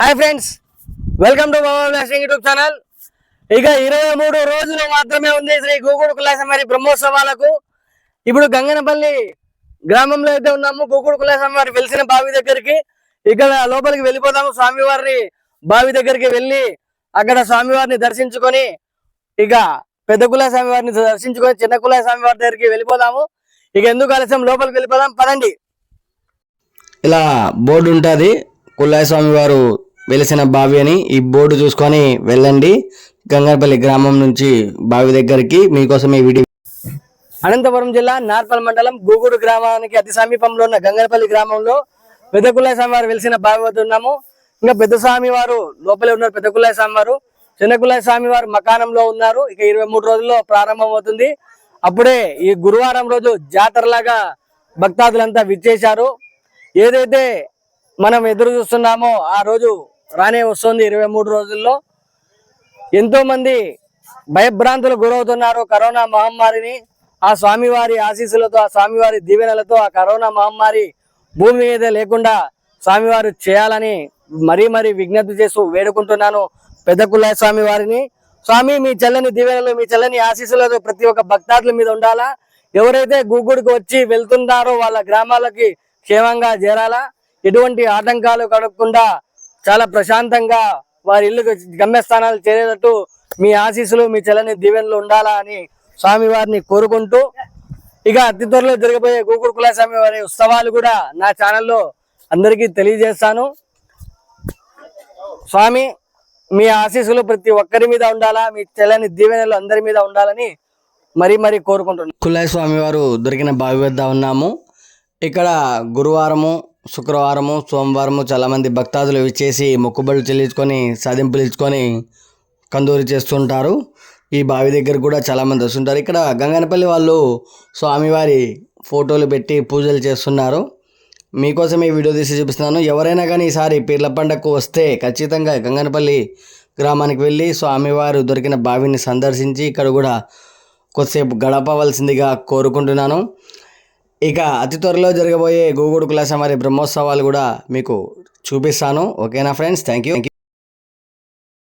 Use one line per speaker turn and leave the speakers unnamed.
Hi friends welcome to Baba blasting YouTube channel. ఇక ఇరవై మూడు రోజులు మాత్రమే ఉంది శ్రీ గోకుడు కులాసమ్మారి బ్రహ్మోత్సవాలకు. ఇప్పుడు గంగనపల్లి గ్రామంలో అయితే ఉన్నాము గోకుడు కులాసమ్మారి వెలిసిన బావి దగ్గరికి. ఇక్కడ లోపలికి వెళ్ళిపోదాము స్వామివారిని బావి దగ్గరికి వెళ్ళి అక్కడ స్వామివారిని దర్శించుకొని ఇక పెద్ద కుల స్వామివారిని దర్శించుకొని చిన్న కుల స్వామివారి దగ్గరికి వెళ్ళిపోదాము. ఇక ఎందుకు ఆలస్యం? లోపలికి వెళ్ళిపోదాం పదండి. ఇలా బోర్డు ఉంటుంది కుల్లాయ స్వామి వారు వెలిసిన బావి అని ఈ బోర్డు చూసుకొని వెళ్ళండి. గంగారపల్లి గ్రామం నుంచి బావి దగ్గరికి మీకోసం ఈ వీడియో అనంతపురం జిల్లా నార్పల్ మండలం గూగూడు గ్రామానికి అతి సమీపంలో ఉన్న గంగారపల్లి గ్రామంలో పెద్దకుల్లాయ స్వామి వారు వెలిసిన బావి వద్ద ఉన్నాము. ఇంకా పెద్ద స్వామి వారు లోపలే ఉన్నారు పెద్దకుల్లాయ స్వామి వారు చిన్నకుల్లాయ స్వామి వారు మకానంలో ఉన్నారు. ఇక ఇరవై మూడు రోజుల్లో ప్రారంభం అవుతుంది. అప్పుడే ఈ గురువారం రోజు జాతరలాగా భక్తాదులంతా విచ్చేశారు. ఏదైతే మనం ఎదురు చూస్తున్నామో ఆ రోజు రానే వస్తుంది ఇరవై మూడు రోజుల్లో. ఎంతో మంది గురవుతున్నారు కరోనా మహమ్మారిని. ఆ స్వామివారి ఆశీస్సులతో ఆ స్వామివారి దీవెనలతో ఆ కరోనా మహమ్మారి భూమి మీద లేకుండా స్వామివారు చేయాలని మరీ మరీ విజ్ఞప్తి చేస్తూ వేడుకుంటున్నాను పెద్ద కుల్లాయ స్వామి వారిని. స్వామి మీ చల్లని దీవెనలు మీ చల్లని ఆశీస్సులతో ప్రతి ఒక్క భక్తాదుల మీద ఉండాలా? ఎవరైతే గూగుడికి వచ్చి వెళ్తున్నారో వాళ్ళ గ్రామాలకి క్షేమంగా చేరాలా? ఎటువంటి ఆటంకాలు కడగకుండా చాలా ప్రశాంతంగా వారి ఇల్లు గమ్యస్థానాలు చేరేటట్టు మీ ఆశీస్సులు మీ చెల్లని దీవెనలు ఉండాలా అని స్వామి వారిని కోరుకుంటూ ఇక అతి త్వరలో జరగబోయే గోకుల స్వామి వారి ఉత్సవాలు కూడా నా ఛానల్లో అందరికీ తెలియజేస్తాను. స్వామి మీ ఆశీస్సులు ప్రతి ఒక్కరి మీద ఉండాలా మీ చెల్లని దీవెనలు అందరి మీద ఉండాలని మరీ మరీ కోరుకుంటున్నాను. కులాయ స్వామి వారు దొరికిన బావి వద్ద ఉన్నాము. ఇక్కడ గురువారము శుక్రవారము సోమవారము చాలామంది భక్తాదులు విచ్చేసి మొక్కుబడులు చెల్లించుకొని సాధింపులు ఇచ్చుకొని కందూరి చేస్తుంటారు. ఈ బావి దగ్గర కూడా చాలామంది వస్తుంటారు. ఇక్కడ గంగనపల్లి వాళ్ళు స్వామివారి ఫోటోలు పెట్టి పూజలు చేస్తున్నారు. మీకోసం ఈ వీడియో తీసి చూపిస్తున్నాను. ఎవరైనా కానీ ఈసారి పీర్ల పండగకు వస్తే ఖచ్చితంగా గంగనపల్లి గ్రామానికి వెళ్ళి స్వామివారు దొరికిన బావిని సందర్శించి ఇక్కడ కూడా కొద్దిసేపు గడపవలసిందిగా కోరుకుంటున్నాను. ఇక అతి త్వరలో జరగబోయే గోగుడు కులాస మరి బ్రహ్మోత్సవాలు కూడా మీకు చూపిస్తాను. ఓకేనా ఫ్రెండ్స్? Thank you